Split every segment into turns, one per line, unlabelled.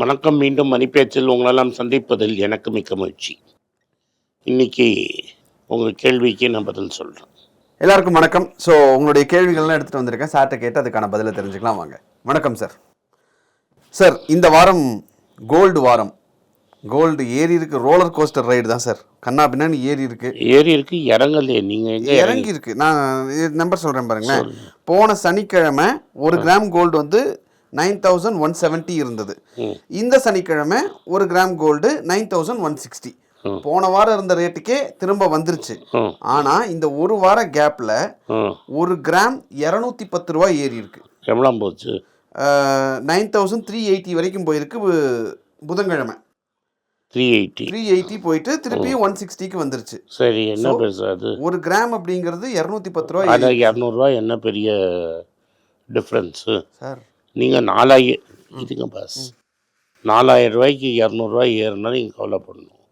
வணக்கம் மீண்டும் மணிப்பேச்சில் உங்களெல்லாம் சந்திப்பதில் எனக்கு மிக்க மகிழ்ச்சி. இன்னைக்கு உங்கள் கேள்விக்கு நான் பதில் சொல்கிறேன்
எல்லாருக்கும் வணக்கம். ஸோ உங்களுடைய கேள்விகள்லாம் எடுத்துகிட்டு வந்திருக்கேன். சார்கிட்ட கேட்டு அதுக்கான பதிலை தெரிஞ்சுக்கலாம் வாங்க. வணக்கம் சார் சார் இந்த வாரம் கோல்டு வாரம். கோல்டு ஏறி இருக்கு ரோலர் கோஸ்டர் ரைடு தான் சார் கண்ணா பின்னாடி ஏறி இருக்கு.
ஏறி இருக்கு இறங்கலையே எங்கே
இறங்கி இருக்கு. நான் நம்பர் சொல்கிறேன் பாருங்களேன். போன சனிக்கிழமை ஒரு கிராம் கோல்டு வந்து நைன் தௌசண்ட் ஒன் செவன்ட்டி இருந்தது. இந்த சனிக்கிழமை ஒரு gram gold nine thousand one sixty. போன வாரம் இருந்த ரேட்டுக்கே திரும்ப வந்துருச்சு.
ம்.
ஆனால் இந்த ஒரு வார கேப்பில்
ம்.
ஒரு கிராம் இரநூத்தி பத்து ரூபாய் ஏறி இருக்கு.
எவ்வளோ போச்சு?
நைன் தௌசண்ட் த்ரீ எயிட்டி வரைக்கும் போயிருக்கு புதன்கிழமை.
Three eighty.
த்ரீ எயிட்டி போயிட்டு திருப்பி ஒன் சிக்ஸ்டிக்கு வந்துருச்சு.
சரி என்ன பெருசு அது?
ஒரு கிராம் அப்படிங்கிறது இரநூத்தி பத்து ரூபாய்
அது இரநூறுவா என்ன பெரிய டிஃப்ரென்ஸு
சார்
நீங்கள் நாலாயிரம் இதுங்க பாஸ் நாலாயிரம் ரூபாய்க்கு இரநூறுவா ஏறுனா நீங்கள் கவலைப்படணும்.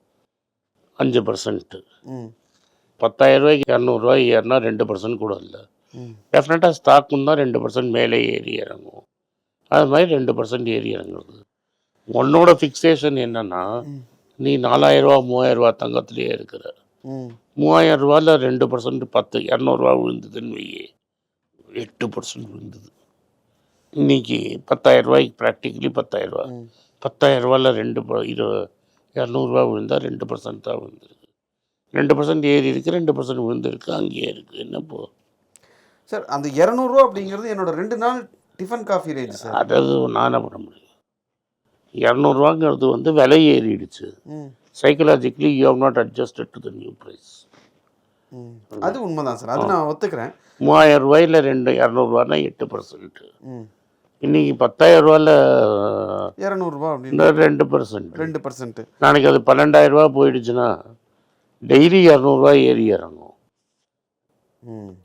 அஞ்சு பர்சன்ட்டு பத்தாயிரம் ரூபாய்க்கு இரநூறுவா ஏறினா ரெண்டு பர்சன்ட் கூட இல்லை. டெஃபினட்டாக ஸ்டாக்கும் தான் ரெண்டு பர்சன்ட் மேலே ஏறி இறங்கும். அது மாதிரி ரெண்டு பர்சன்ட் ஏறி இறங்குறது. உன்னோட ஃபிக்ஸேஷன் என்னன்னா. நீ நாலாயிரரூவா மூவாயிரரூவா தங்கத்திலேயே இருக்கிற. மூவாயிரம் ரூபாயில் ரெண்டு பர்சன்ட் பத்து இரநூறுவா விழுந்ததுன்னு வையே. எட்டு பர்சன்ட் விழுந்தது. இன்னைக்கு பத்தாயிரம் ரூபாய்க்கு ப்ராக்டிக்கலி பத்தாயிரம் ரூபா
ம்.
பத்தாயிரம் ரூபாயில் ரெண்டு இரு இரநூறுவா விழுந்தா ரெண்டு பர்சன்ட் தான் விழுந்திருக்கு. ரெண்டு பர்சன்ட் ஏறி இருக்கு ரெண்டு பர்சன்ட் விழுந்திருக்கு அங்கேயே இருக்குது என்ன போ?
சார் அந்த இரநூறுவா அப்படிங்கிறது என்னோட ரெண்டு நாள் டிஃபன் காஃபி ரேஞ்ச் சார்
அதாவது நான் பண்ண முடியும். இரநூறுவாங்கிறது வந்து விலை ஏறிடுச்சு. Psychologically you have not adjusted to the new price
அது உண்மைதான் சார் அது நான் ஒத்துக்கிறேன்.
மூவாயிரம் ரூபாயில் ரெண்டு இரநூறுவானா எட்டு பர்சன்ட்
ம்.
இன்னைக்கு பத்தாயிரம் ரூபாயில்
இரநூறுபா அப்படின்னு.
ரெண்டு பர்சன்ட்
ரெண்டு பர்சன்ட்
நாளைக்கு அது பன்னெண்டாயிரம் ரூபா போயிடுச்சுன்னா டெய்லி இரநூறுவா ஏறி இறங்கும்.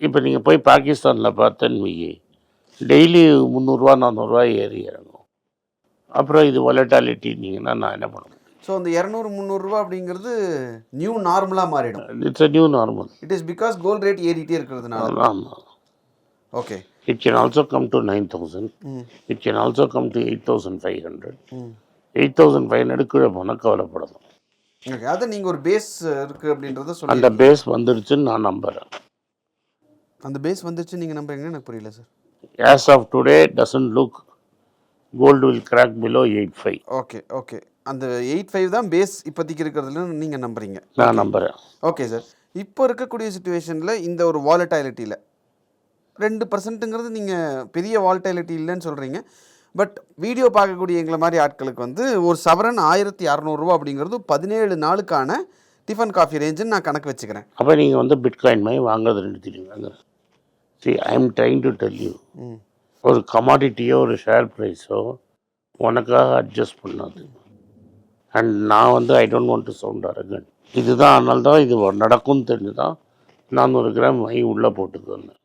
இப்போ நீங்கள் போய் பாகிஸ்தானில் பார்த்தேன்னு டெய்லி முந்நூறுரூவா நானூறுரூவா ஏறி இறங்கும். அப்புறம் இது வொலட்டாலிட்டினீங்கன்னா நான் என்ன பண்ண முடியும்?
ஸோ அந்த இரநூறு முந்நூறுரூவா அப்படிங்கிறது நியூ நார்மலாக மாறிடும்.
It's a new normal
it is because gold rate ஏறிட்டே இருக்கிறதுனால.
ஆமாம்
okay
it can also come to nine thousand
hmm
it can also come to eight thousand five hundred
hmm
eight thousand five hundred கீழே போனால் கவலைப்படணும்.
அதை நீங்கள் ஒரு base இருக்குது அப்படின்றத சொல்லி
அந்த பேஸ் வந்துடுச்சுன்னு நான் நம்புகிறேன்
அந்த பேஸ் வந்துச்சு நீங்கள் நம்புறீங்கன்னு எனக்கு புரியல sir
as of today doesn't look gold will crack below eight five
okay okay அந்த எயிட் ஃபைவ் தான் பேஸ் இப்போதைக்கு இருக்கிறதுல நீங்கள் நம்புறீங்க.
நான் நம்புகிறேன்
ஓகே சார் இப்போ இருக்கக்கூடிய சுச்சுவேஷனில் இந்த ஒரு வாலட்டாலிட்டியில் ரெண்டு பர்சன்ட்டுங்கிறது நீங்கள் பெரிய வாலட்டாலிட்டி இல்லைன்னு சொல்கிறீங்க பட் வீடியோ பார்க்கக்கூடிய எங்களை மாதிரி ஆட்களுக்கு வந்து ஒரு சவரன் ஆயிரத்தி அறநூறுரூவா அப்படிங்கிறது பதினேழு நாளுக்கான டிஃபன் காஃபி ரேஞ்சுன்னு நான் கணக்கு வச்சுக்கிறேன்.
அப்போ நீங்கள் வந்து பிட்காயின் மாதிரி வாங்குறது நிறுத்திடுங்க see I'm trying to tell you ஒரு கமாடிட்டியோ ஒரு ஷேர் ப்ரைஸோ உனக்காக அட்ஜஸ்ட் பண்ணாது. அண்ட் நான் வந்து I don't want to sound arrogant இதுதான் அதனால தான் இது நடக்கும்னு தெரிஞ்சு தான் நானூறு கிராம் மை உள்ளே போட்டுக்கு வந்தேன்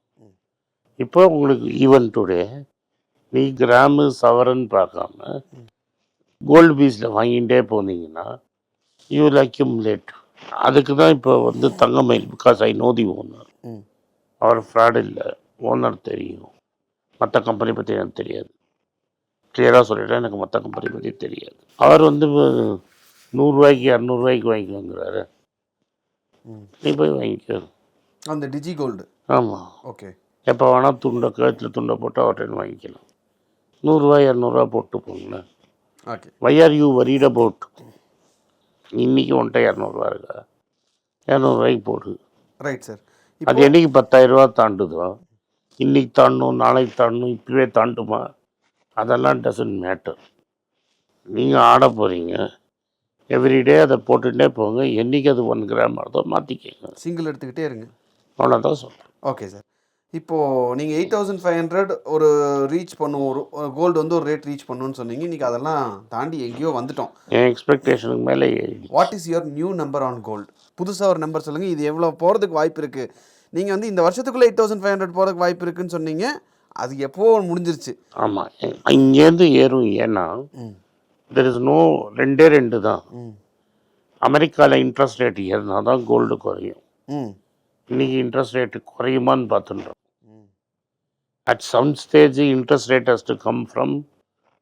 இப்போ உங்களுக்கு ஈவன் டுடே நீ கிராமு சவரன் பார்க்காம கோல்டு பீஸில் வாங்கிட்டே போனீங்கன்னா யூ அக்யூமுலேட் அதுக்கு தான் இப்போ வந்து Thangamayil because I know the owner our fraud இல்லை ஓனர் தெரியும். மற்ற கம்பெனி பற்றி எனக்கு தெரியாது. கிளியராக சொல்லிட்டேன் எனக்கு மற்ற கம்பெனி பற்றி தெரியாது. அவர் வந்து நூறுரூவாய்க்கு இரநூறுவாய்க்கு வாங்கிக்கோங்கிறாரு.
ம்.
நீ போய் வாங்கிக்கோ.
அந்த டிஜி கோல்டு
ஆமாம்
ஓகே
எப்போ வேணால் துண்டை கழுத்தில் துண்டை போட்டு அவர்கிட்ட வாங்கிக்கலாம். நூறுரூவா இரநூறுவா போட்டு போங்களேன்
okay.
Why are you worried about இன்னைக்கு உன்ட்ட இரநூறுவா இருக்கா? இரநூறுவாய்க்கு போடு.
Right sir.
அது என்னைக்கு பத்தாயிரரூவா தாண்டுதோ இன்னைக்கு தாண்டணும் நாளைக்கு தாண்டணும் இப்பவே தாண்டுமா? அதெல்லாம் டசன்ட் மேட்டர் நீங்கள் ஆட போகிறீங்க எவ்ரிடே அதை போட்டுட்டே போங்க. என்னைக்கு அது ஒன் கிராம் வருதோ மாற்றிக்கங்க
சிங்கிள் எடுத்துக்கிட்டே இருங்க.
அவ்வளோதான் சொல்கிறேன்
ஓகே சார். இப்போது நீங்கள் எயிட் தௌசண்ட் ஃபைவ் ஹண்ட்ரட் ஒரு ரீச் பண்ணும் ஒரு கோல்டு வந்து ஒரு ரேட் ரீச் பண்ணுன்னு சொன்னீங்க. இன்றைக்கி அதெல்லாம் தாண்டி எங்கேயோ வந்துட்டோம்.
என் எக்ஸ்பெக்டேஷனுக்கு மேலே
what is your new number on gold புதுசாக ஒரு நம்பர் சொல்லுங்கள் இது எவ்வளோ போகிறதுக்கு வாய்ப்பு இருக்குது நீங்கள் வந்து இந்த வருஷத்துக்குள்ளே எயிட் தௌசண்ட் ஃபைவ் ஹண்ட்ரட் போகிறதுக்கு வாய்ப்பு இருக்குன்னு சொன்னீங்க. அது எப்போ முடிஞ்சிருச்சு?
ஆமாம் இங்கேருந்து ஏறும். ஏன்னா தெர் இஸ் நோ ரெண்டே ரெண்டு தான். அமெரிக்காவில் இன்ட்ரெஸ்ட் ரேட் ஏறினா தான் கோல்டு குறையும். இன்னைக்கு இன்ட்ரெஸ்ட் ரேட்டு குறையுமான்னு பார்த்துன்றோம். At some stage the interest rate has to come from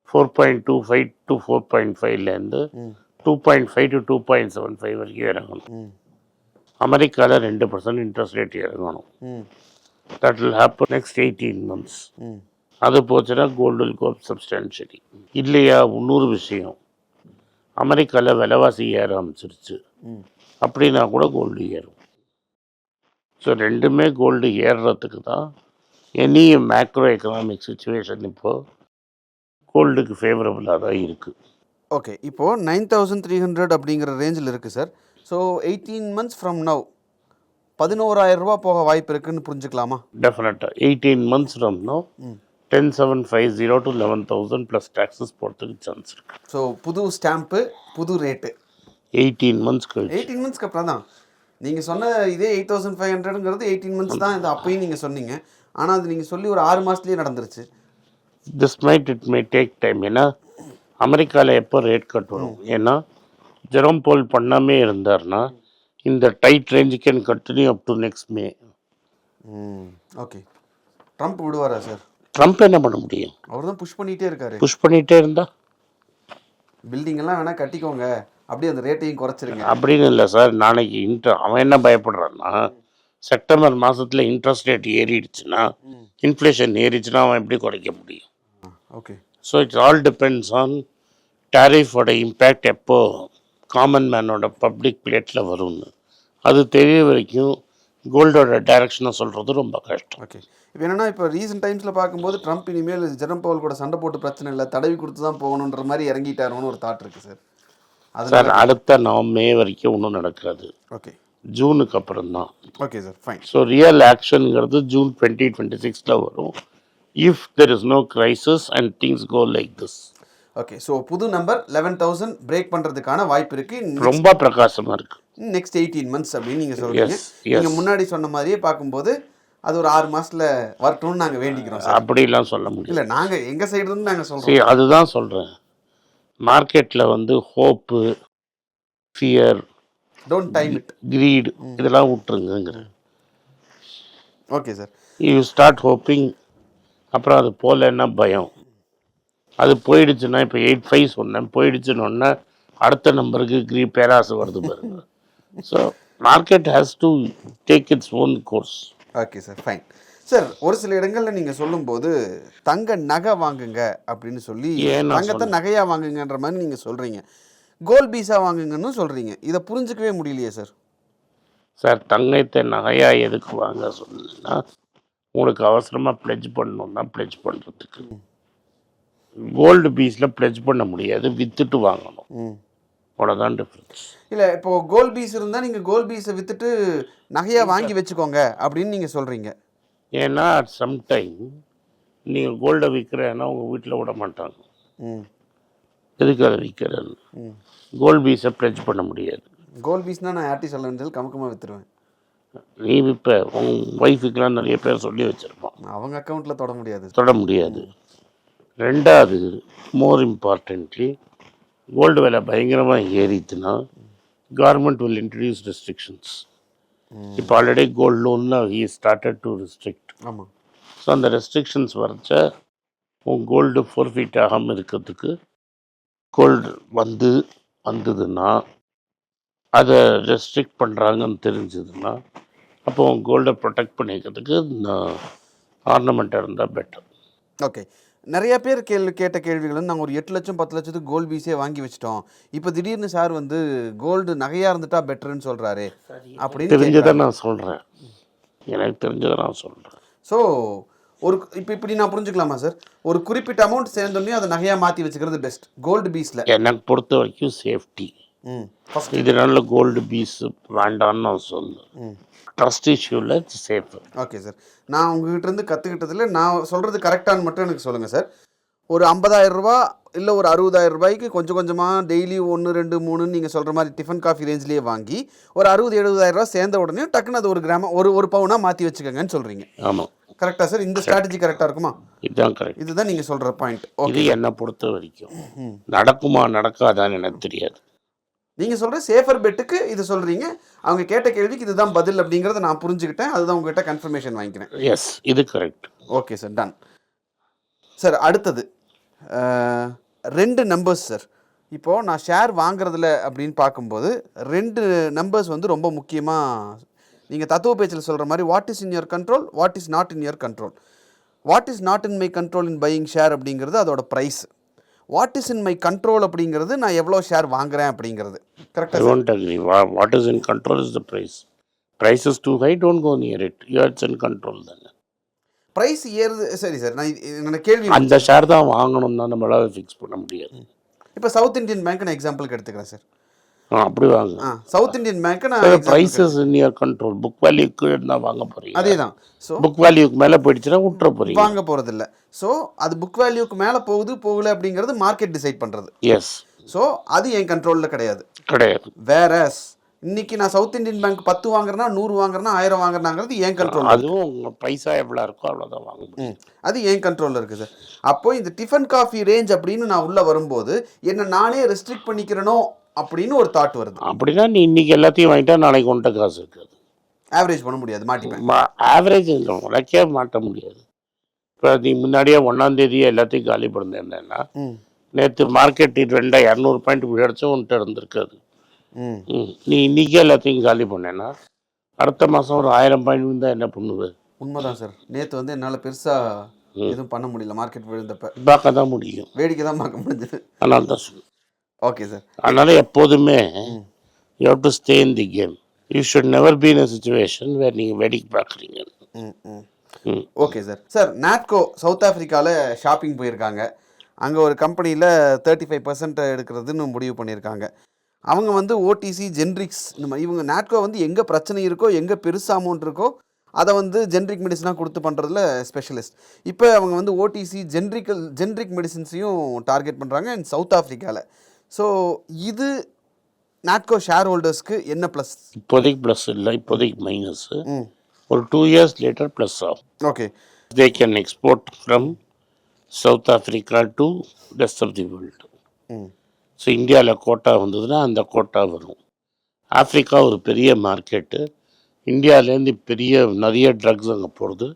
four point two five to four point five to two point seven five வரைக்கும் இறங்கணும்.
ம்
அமெரிக்காவில் ரெண்டு பர்சன்ட் இன்ட்ரெஸ்ட் ரேட் இறங்கணும். That will happen next eighteen months அது போச்சுன்னா gold will COPE substantially இல்லையா இன்னொரு விஷயம். அமெரிக்காவில் விலைவாசி ஏற ஆரம்பிச்சிருச்சு.
ம்
அப்படின்னா கூட கோல்டு ஏறும். ஸோ ரெண்டுமே கோல்டு ஏறுறதுக்கு தான் எனி மேக்ரோ எக்கனாமிக் சுச்சுவேஷன் இப்போது கோல்டுக்கு ஃபேவரபுளாக தான் இருக்குது
ஓகே இப்போது நைன் தௌசண்ட் த்ரீ ஹண்ட்ரட் அப்படிங்கிற ரேஞ்சில் இருக்குது sir so eighteen months from now பதினோராயிரம் ரூபா போக வாய்ப்பு இருக்குன்னு புரிஞ்சுக்கலாமா?
டெஃபினட்டாக eighteen months from now
hmm.
Ten seven five zero to eleven thousand plus taxes போகிறதுக்கு சான்ஸ் இருக்குது
ஸோ புது ஸ்டாம்ப்பு புது ரேட்டு
எயிட்டீன் மந்த்ஸ் கழிச்சு.
எயிட்டீன் மந்த்ஸ்க்கு அப்புறம் தான் நீங்கள் சொன்ன இதே எயிட் தௌசண்ட் ஃபைவ் ஹண்ட்ரடுங்கிறது எயிட்டீன் மந்த்ஸ் தான். இது அப்பயும் நீங்கள் சொன்னீங்க. ஆனால் அது நீங்கள் சொல்லி ஒரு ஆறு மாதத்துலேயே நடந்துருச்சு.
This might it may take time ஏன்னா அமெரிக்காவில் எப்போ ரேட் கட் வரும்? ஏன்னா ஜெரோம் போல் பண்ணாமே இருந்தார்னா இந்த tight range can continue up to next May.
Okay Trump விடுவாரா சார்
ட்ரம்ப் என்ன பண்ண முடியும்?
அவர் தான் புஷ் பண்ணிகிட்டே இருக்காரு.
புஷ் பண்ணிகிட்டே இருந்தா?
பில்டிங் எல்லாம் வேணால் கட்டிக்கோங்க. அப்படியே அந்த ரேட்டையும் குறைச்சிருங்க.
அப்படின்னு இல்லை சார் நாளைக்கு இன்ட்ர அவன் என்ன பயப்படுறான்னா செப்டம்பர் மாதத்தில் இன்ட்ரெஸ்ட் ரேட் ஏறிடுச்சுன்னா இன்ஃப்ளேஷன் ஏறிச்சுன்னா அவன் எப்படி குறைக்க முடியும்?
Okay
so it's all depends on டேரிஃபோட impact எப்போ காமன் மேனோட பப்ளிக் பிளேட்டில் வரும்னு. அது தெரிய வரைக்கும் கோல்டோட டைரக்ஷனை சொல்கிறது ரொம்ப கஷ்டம்.
ஓகே இப்போ என்னன்னா இப்போ ரீசெண்ட் டைம்ஸில் பார்க்கும்போது ட்ரம்ப் இனிமேல் ஜெரம் பவல் கூட சண்டை போட்டு பிரச்சனை இல்லை தடவி கொடுத்து தான் போகணுன்ற மாதிரி இறங்கிட்டாரோன்னு ஒரு தாட் இருக்குது சார்
சார்
அதனால
அடுத்த நவ மே வரைக்கும் ஒன்றும் நடக்காது.
ஓகே
ஜூனுக்கு அப்புறம் தான்
okay sir fine
so real ஆக்ஷனுங்கிறது June twenty twenty சிக்ஸில் வரும். If there is no crisis and things go like this
okay so புது நம்பர் லெவன் தௌசண்ட் பிரேக் பண்ணுறதுக்கான வாய்ப்பு இருக்குது
ரொம்ப பிரகாசமாக இருக்குது
நெக்ஸ்ட் எயிட்டீன் மந்த்ஸ் அப்படின்னு நீங்கள் சொல்கிறீங்க. நீங்கள் முன்னாடி சொன்ன மாதிரியே பார்க்கும்போது அது ஒரு ஆறு மாசத்துல வரட்டும்னு நாங்கள் வேண்டிக்கிறோம் சார்
அப்படிலாம் சொல்ல முடியாது.
இல்லை நாங்கள் எங்கள் சைடு இருந்து
சரி அதுதான் சொல்கிறேன் மார்க்கெட்டில் வந்து hope fear
don't time it
greed இதெல்லாம் விட்டுருங்கிறேன்
okay sir
you start hoping அப்புறம் அது போகலன்னா பயம். அது போயிடுச்சுன்னா இப்போ எயிட் ஃபைவ் சொன்னேன். போயிடுச்சுன்னு அடுத்த நம்பருக்கு கிரீ பேராசு வருது பாருங்க. So market has to take its own course
okay sir fine sir ஒரு சில இடங்களில் நீங்கள் சொல்லும்போது தங்க நகை வாங்குங்க அப்படின்னு சொல்லி தங்கத்தை நகையாக வாங்குங்கன்ற மாதிரி நீங்கள் சொல்கிறீங்க கோல்ட் பீஸா வாங்குங்கன்னு சொல்கிறீங்க இதை புரிஞ்சுக்கவே முடியலையே சார்.
சார் தங்கத்தை நகையாக எதுக்கு வாங்க சொன்னா உங்களுக்கு அவசரமாக ப்ளெஜ் பண்ணணும்னா ப்ளெஜ் பண்ணுறதுக்கு கோல்டு பீஸில் ப்ளெஜ் பண்ண முடியாது வித்துட்டு வாங்கணும்.
ம்.
அவ்வளோதான் டிஃப்ரென்ஸ்
இல்லை இப்போ கோல்ட் பீஸ் இருந்தால் நீங்கள் கோல்ட் பீஸை விற்றுட்டு நகையாக வாங்கி வச்சுக்கோங்க அப்படின்னு நீங்கள் சொல்கிறீங்க
ஏன்னா அட் சம் டைம் நீங்கள் கோல்டை விற்கிறேன்னா உங்கள் வீட்டில் விட மாட்டாங்க.
ம்
எதுக்கு அதை விற்கிறேன்னு கோல்ட் பீஸை ப்ளெஜ் பண்ண முடியாது.
கோல்ட் பீஸ்னால் நான் யார்ட்டி சொல்லி கமக்கமாக விற்றுருவேன்
நீ விற்ப உன் ஒய்ஃபுக்கெலாம் நிறைய பேர் சொல்லி வச்சுருப்பான்.
அவங்க அக்கௌண்ட்டில் தொட முடியாது.
தொட முடியாது. ரெண்டாவது மோர் இம்பார்ட்டன்ட்லி கோல்டு விலை பயங்கரமாக ஏறிச்சுன்னா கவர்மெண்ட் வில் இன்ட்ரடியூஸ் ரெஸ்ட்ரிக்ஷன்ஸ் இப்போ ஆல்ரெடி கோல்டு லோன்னா ஹி ஸ்டார்டட் டு ரெஸ்ட்ரிக்ட்
ஆமாம்
ஸோ அந்த ரெஸ்ட்ரிக்ஷன்ஸ் வரைச்ச உன் கோல்டு ஃபோர்ஃபீட் ஆகாமல் இருக்கிறதுக்கு கோல்டு வந்து வந்ததுன்னா அதை ரெஸ்ட்ரிக்ட் பண்ணுறாங்கன்னு தெரிஞ்சதுன்னா அப்போ கோல்டை ப்ரொடெக்ட் பண்ணிக்கிறதுக்கு ஆர்னமெண்ட்டாக இருந்தால் பெட்டர்
ஓகே நிறைய பேர் கேள்வி கேட்ட கேள்விகள் வந்து நாங்கள் ஒரு எட்டு லட்சம் பத்து லட்சத்துக்கு கோல்டு பீஸே வாங்கி வச்சிட்டோம். இப்போ திடீர்னு சார் வந்து கோல்டு நகையாக இருந்துட்டா பெட்டர்னு சொல்கிறாரு அப்படின்னு
தெரிஞ்சதை நான் சொல்கிறேன் எனக்கு தெரிஞ்சதை நான் சொல்கிறேன்
ஸோ ஒரு இப்போ இப்படி நான் புரிஞ்சுக்கலாமா சார் ஒரு குறிப்பிட்ட அமௌண்ட் சேர்ந்தோடனே அதை நகையாக மாற்றி வச்சுக்கிறது பெஸ்ட் கோல்டு பீஸில்
எனக்கு பொறுத்த வரைக்கும் சேஃப்டி
ம். ஃபஸ்ட்
இதனால கோல்டு பீஸ் வேண்டான்னு நான் சொல்லுவேன் ட்ரஸ்ட் இஷ்யூவில் சேஃப்
ஓகே சார் நான் உங்ககிட்ட இருந்து கற்றுக்கிட்டதுல நான் சொல்கிறது கரெக்டானு மட்டும் எனக்கு சொல்லுங்கள் சார் ஒரு 50000 ரூபா இல்லை ஒரு 60000 ரூபாய்க்கு கொஞ்சம் கொஞ்சமாக டெய்லி ஒன்று ரெண்டு மூணுன்னு நீங்கள் சொல்கிற மாதிரி டிஃபன் காஃபி ரேஞ்ச்லேயே வாங்கி ஒரு அறுபது எழுபதாயிரம் ரூபா சேர்ந்த உடனே டக்குன்னு அது ஒரு கிராமம் ஒரு ஒரு பவுனாக மாற்றி வச்சுக்கோங்கன்னு சொல்கிறீங்க
ஆமாம்
கரெக்டாக சார்? இந்த ஸ்ட்ராட்டஜி கரெக்டாக இருக்குமா?
இதுதான் கரெக்ட்
இதுதான் நீங்கள் சொல்கிற பாயிண்ட் ஓகே
இது என்னை பொறுத்த வரைக்கும். நடக்குமா நடக்காதான்னு எனக்கு தெரியாது.
நீங்கள் சொல்கிற சேஃபர் பெட்டுக்கு இது சொல்கிறீங்க அவங்க கேட்ட கேள்விக்கு இதுதான் பதில் அப்படிங்கிறத நான் புரிஞ்சுக்கிட்டேன். அதுதான் உங்ககிட்ட கன்ஃபர்மேஷன் வாங்கிக்கிறேன்.
எஸ் இது correct
okay sir done sir அடுத்தது. ரெண்டு நம்பர்ஸ் சார் இப்போது நான் ஷேர் வாங்குறதுல அப்படின்னு பார்க்கும்போது ரெண்டு நம்பர்ஸ் வந்து ரொம்ப முக்கியமாக நீங்கள் தத்துவ பேச்சில் சொல்கிற மாதிரி what is in your control what is not in your control what is not in my control in buying share அப்படிங்கிறது அதோட price what is in my control அப்படிங்கிறது நான் எவ்வளோ ஷேர் வாங்குறேன் அப்படிங்கிறது. கரெக்டாக
What is in control is the price. Price is too high, don't go near it. You are in control then.
Price ஏறுது சரி சார். நான் என்னோட கேள்வி
அந்த ஷேர் தான் வாங்கணும்னா நம்மளால ஃபிக்ஸ் பண்ண முடியாது.
இப்போ சவுத் இந்தியன் பேங்க் நான் எக்ஸாம்பிளுக்கு எடுத்துக்கிறேன் சார்
அப்படி வாங்க
சவுத் இந்தியன் பேங்க்கை நான்
prices in your control book வேல்யூக்கு தான் வாங்க போறீங்க?
அதே தான் ஸோ
புக் வேல்யூக்கு மேலே போயிடுச்சுன்னா விட்டுற போறீங்க.
வாங்க போகிறதில்ல ஸோ அது புக் வேல்யூக்கு மேலே போகுது போகல அப்படிங்கிறது மார்க்கெட் டிசைட் பண்ணுறது
எஸ்
ஸோ அது என் கண்ட்ரோலில் கிடையாது.
கிடையாது.
வேறஸ் இன்னைக்கு நான் சவுத் இந்தியன் பேங்க் பத்து வாங்குறேன்னா நூறு வாங்குறேன்னா ஆயிரம் வாங்குறேனாங்கிறது என் கண்ட்ரோல்
அதுவும் பைசா எவ்வளோ இருக்கோ அவ்வளோதான் வாங்க
அது என் கண்ட்ரோலில் இருக்குது சார் அப்போ இந்த டிஃபன் காஃபி ரேஞ்ச் அப்படின்னு நான் உள்ளே வரும்போது என்னை நானே ரெஸ்ட்ரிக்ட் பண்ணிக்கிறனோ அப்படின்னு ஒரு தாட் வருது.
அப்படின்னா நீ இன்னைக்கு எல்லாத்தையும் வாங்கிட்டா நாளைக்கு உன்ட்ட காசு இருக்காது.
ஆவரேஜ் பண்ண முடியாது மாட்டிப்பேன்.
ஆவரேஜ் உனக்கே மாட்ட முடியாது. இப்போ நீ முன்னாடியே ஒன்றாம் தேதியே எல்லாத்தையும் காலி பண்ணிருந்தேன்னா நேற்று மார்க்கெட் ரெண்டா இரநூறு பாயிண்ட் உயர்ச்சும் உன்ட்ட இருந்திருக்காது. நீ இன்னைக்கே எல்லாத்தையும் காலி பண்ணேன்னா அடுத்த மாதம் ஒரு ஆயிரம் பாயிண்ட் இருந்தால் என்ன பண்ணுவ?
உண்மைதான் சார். நேற்று வந்து என்னால் பெருசாக எதுவும் பண்ண முடியல மார்க்கெட் விழுந்தப்ப
பார்க்க தான் முடியும்.
வேடிக்கை தான் பார்க்க முடிஞ்சது.
அதனால தான் சொல்லு
ஓகே சார்
அதனால எப்போதுமே you have to stay in the game you should never be in a situation where நீங்கள் வேடிக்கை பார்க்குறீங்க.
Okay sir sir Natco South ஆஃப்ரிக்காவில் shopping போயிருக்காங்க. அங்கே ஒரு கம்பெனியில் தேர்ட்டி ஃபைவ் பர்சன்ட் எடுக்கிறதுன்னு முடிவு பண்ணியிருக்காங்க. அவங்க வந்து ஓடிசி ஜென்ரிக்ஸ் இந்த மாதிரி இவங்க நாட்கோ வந்து எங்கே பிரச்சனை இருக்கோ எங்கே பெருசு அமௌண்ட் இருக்கோ அதை வந்து ஜென்ரிக் மெடிசனாக கொடுத்து பண்ணுறதுல ஸ்பெஷலிஸ்ட் இப்போ அவங்க வந்து ஓடிசி ஜென்ரிக்கல் ஜென்ரிக் மெடிசின்ஸையும் டார்கெட் பண்ணுறாங்க அண்ட் சவுத் ஆஃப்ரிக்காவில் ஸோ இது நாட்கோ ஷேர் ஹோல்டர்ஸ்க்கு என்ன ப்ளஸ்
இப்போதைக்கு ப்ளஸ் இல்லை இப்போதைக்கு மைனஸு ஒரு டூ இயர்ஸ் லேட்டர் ப்ளஸ் ஆகும்.
Okay
they can export from South Africa to rest of the world so இந்தியாவில் கோட்டா வந்ததுன்னா அந்த கோட்டா வரும். ஆஃப்ரிக்கா ஒரு பெரிய மார்க்கெட்டு இந்தியாவிலேருந்து பெரிய நிறைய ட்ரக்ஸ் அங்கே போகிறது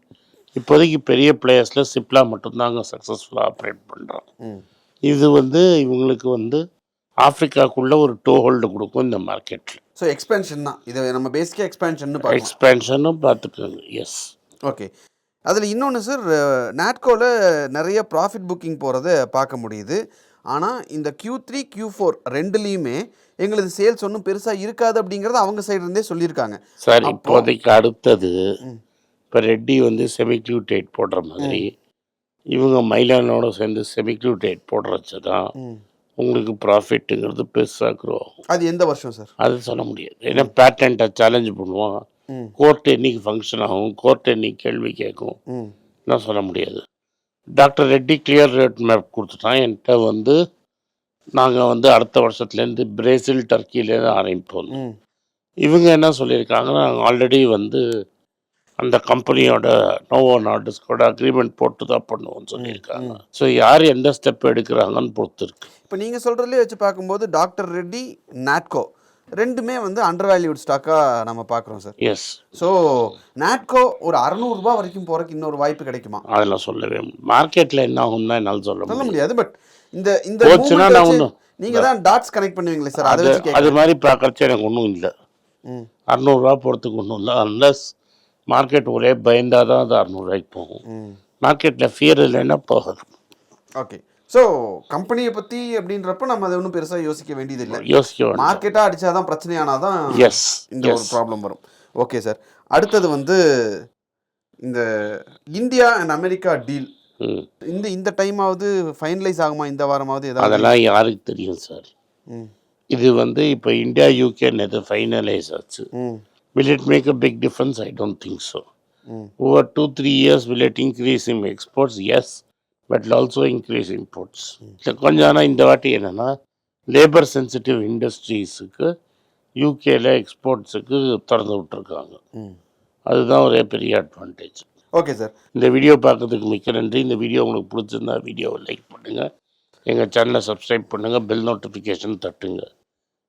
இப்போதைக்கு பெரிய பிளேயர்ஸில் சிப்லா மட்டும்தான் அங்கே சக்ஸஸ்ஃபுல்லாக ஆப்ரேட் பண்ணுறாங்க
ம்.
இது வந்து இவங்களுக்கு வந்து ஆஃப்ரிக்காக்குள்ளே ஒரு டோ ஹோல்டு கொடுக்கும் இந்த மார்க்கெட்டில்
ஸோ எக்ஸ்பென்ஷன் தான். இதை நம்ம பேசிக்காக எக்ஸ்பென்ஷன்
எக்ஸ்பேன்ஷனும் பார்த்துக்கோங்க. எஸ்
ஓகே அதில் இன்னொன்று சார் நாட்கோவில் நிறைய ப்ராஃபிட் புக்கிங் போகிறத பார்க்க முடியுது. ஆனால் இந்த Q3 த்ரீ க்யூ ஃபோர் ரெண்டுலேயுமே எங்களது சேல்ஸ் ஒன்றும் பெருசாக இருக்காது அப்படிங்கிறத அவங்க இருந்தே சொல்லியிருக்காங்க.
சார் இப்போதைக்கு அடுத்தது. இப்போ ரெட்டி வந்து செமிக்ளூட்டேட் போடுற மாதிரி இவங்க மைலானோட சேர்ந்து செமிக்ளூட்டேட் போடுறச்சு தான். உங்களுக்கு ப்ராஃபிட்டுங்கிறது பெருசாக க்ரோ ஆகும்.
அது எந்த வருஷம் சார்?
அது சொல்ல முடியாது. ஏன்னா பேட்டன்ட்டை சேலஞ்ச் பண்ணுவோம். கோர்ட் என்னைக்கு ஃபங்க்ஷன் ஆகும்? கோர்ட் என்னைக்கு கேள்வி கேட்கும்? நான் சொல்ல முடியாது. Doctor Reddy clear road map கொடுத்துட்டான். என்கிட்ட வந்து நாங்கள் வந்து அடுத்த வருஷத்துலேருந்து பிரேசில் டர்க்கிலேருந்து ஆரம்பிப்போம். இவங்க என்ன சொல்லியிருக்காங்கன்னா நாங்கள் ஆல்ரெடி வந்து அந்த கம்பெனியோட நோவோ நாட்டிஸ்கோட அக்ரிமெண்ட் போட்டு தான் பண்ணுவோம்னு சொல்லியிருக்காங்க. ஸோ யார் எந்த ஸ்டெப் எடுக்கிறாங்கன்னு பொறுத்து இருக்கு
இப்போ நீங்கள் சொல்கிறதுலே வச்சு பார்க்கும்போது டாக்டர் ரெட்டி நாட்கோ ரெண்டுமே வந்து அண்டர் வேல்யூட் ஸ்டாக்காக நம்ம பார்க்குறோம் சார்.
எஸ்
ஸோ நாட்கோ ஒரு அறநூறுபா வரைக்கும் போகிறதுக்கு இன்னொரு வாய்ப்பு கிடைக்குமா?
அதெல்லாம் சொல்லவே மார்க்கெட்டில் என்ன ஆகும்னா என்னால் சொல்ல
சொல்ல முடியாது. பட் இந்த இந்த
போச்சுன்னா நான் ஒண்ணும்
நீங்க தான் டாட்ஸ் கனெக்ட் பண்ணுவீங்களே சார் அதை
அது மாதிரி பார்க்கறச்சு எனக்கு ஒன்றும் இல்லை. அறநூறுரூவா போகிறதுக்கு ஒன்றும் இல்லை அன்லஸ் மார்க்கெட் ஒரே பயந்தால் தான் அது அறநூறுவாய்க்கு போகும். மார்க்கெட்டில் ஃபியர் இல்லைன்னா போகாது.
ஓகே ஸோ கம்பெனியை பற்றி அப்படின்றப்ப நம்ம அதை ஒன்றும் பெருசாக யோசிக்க வேண்டியதில்லை.
யோசிக்க வேண்டாம்.
மார்க்கெட்டாக அடிச்சாதான் பிரச்சனையானால் தான்
எஸ்
இந்த ஒரு ப்ராப்ளம் வரும். ஓகே சார் அடுத்தது வந்து இந்த இந்தியா அண்ட் அமெரிக்கா டீல் இந்த இந்த டைமாவது ஃபைனலைஸ் ஆகுமா? இந்த வாரமாவது ஏதாவது
அதெல்லாம் யாருக்கு தெரியும் சார் இது வந்து இப்போ இந்தியா யூகே நேற்று ஃபைனலைஸ் ஆச்சு? Will it make a big difference? I don't think so.
ம்
Over two, three years, will it increase in exports? Yes, but will also increase imports. இந்த கொஞ்சம் ஆனால் இந்த வாட்டி என்னன்னா லேபர் சென்சிட்டிவ் இண்டஸ்ட்ரீஸுக்கு யூகேல எக்ஸ்போர்ட்ஸுக்கு திறந்து விட்டுருக்காங்க.
ம்
அதுதான் ஒரே பெரிய அட்வான்டேஜ்
ஓகே சார்
இந்த வீடியோ பார்க்கறதுக்கு மிக்க நன்றி. இந்த வீடியோ உங்களுக்கு பிடிச்சிருந்தா வீடியோவை லைக் பண்ணுங்கள் எங்கள் சேனலை சப்ஸ்கிரைப் பண்ணுங்கள் பெல் நோட்டிஃபிகேஷன் தட்டுங்க.